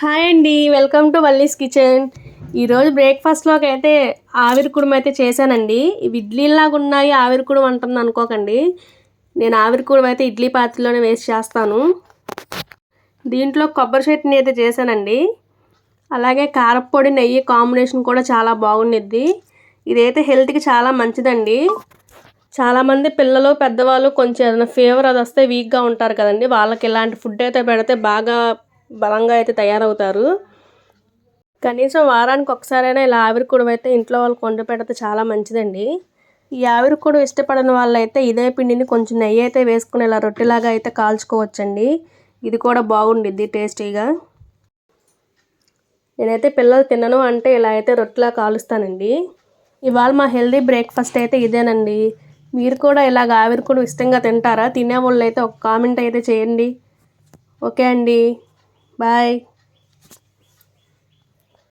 Hi అండి welcome to Valli's kitchen. ఈరోజు బ్రేక్ఫాస్ట్లోకి అయితే ఆవిరి అయితే చేశానండి. ఇవి ఇడ్లీలాగా ఉన్నాయి ఆవిరి అంటుంది అనుకోకండి. నేను ఆవిరి అయితే ఇడ్లీ పాత్రలోనే వేసి చేస్తాను. దీంట్లో కొబ్బరి చట్నీ అయితే చేశానండి. అలాగే కారప్పొడి నెయ్యి కాంబినేషన్ కూడా చాలా బాగుండిద్ది. ఇదైతే హెల్త్కి చాలా మంచిదండి. చాలామంది పిల్లలు పెద్దవాళ్ళు కొంచెం ఏదైనా ఫీవర్ అది వస్తే వీక్గా ఉంటారు కదండి. వాళ్ళకి ఇలాంటి ఫుడ్ అయితే పెడితే బాగా బలంగా అయితే తయారవుతారు. కనీసం వారానికి ఒకసారైనా ఇలా ఆవిరి అయితే ఇంట్లో వాళ్ళు కొండ పెడితే చాలా మంచిదండి. ఈ ఆవిరి ఇష్టపడని వాళ్ళైతే ఇదే పిండిని కొంచెం నెయ్యి అయితే వేసుకుని ఇలా రొట్టెలాగా అయితే కాల్చుకోవచ్చండి. ఇది కూడా బాగుండిద్ది టేస్టీగా. నేనైతే పిల్లలు తినను అంటే ఇలా అయితే రొట్టెలా కాలుస్తానండి. ఇవాళ మా హెల్దీ బ్రేక్ఫాస్ట్ అయితే ఇదేనండి. మీరు కూడా ఇలాగ ఆవిరికూడం ఇష్టంగా తింటారా? తినే వాళ్ళు అయితే ఒక కామెంట్ అయితే చేయండి. ఓకే అండి. Bye.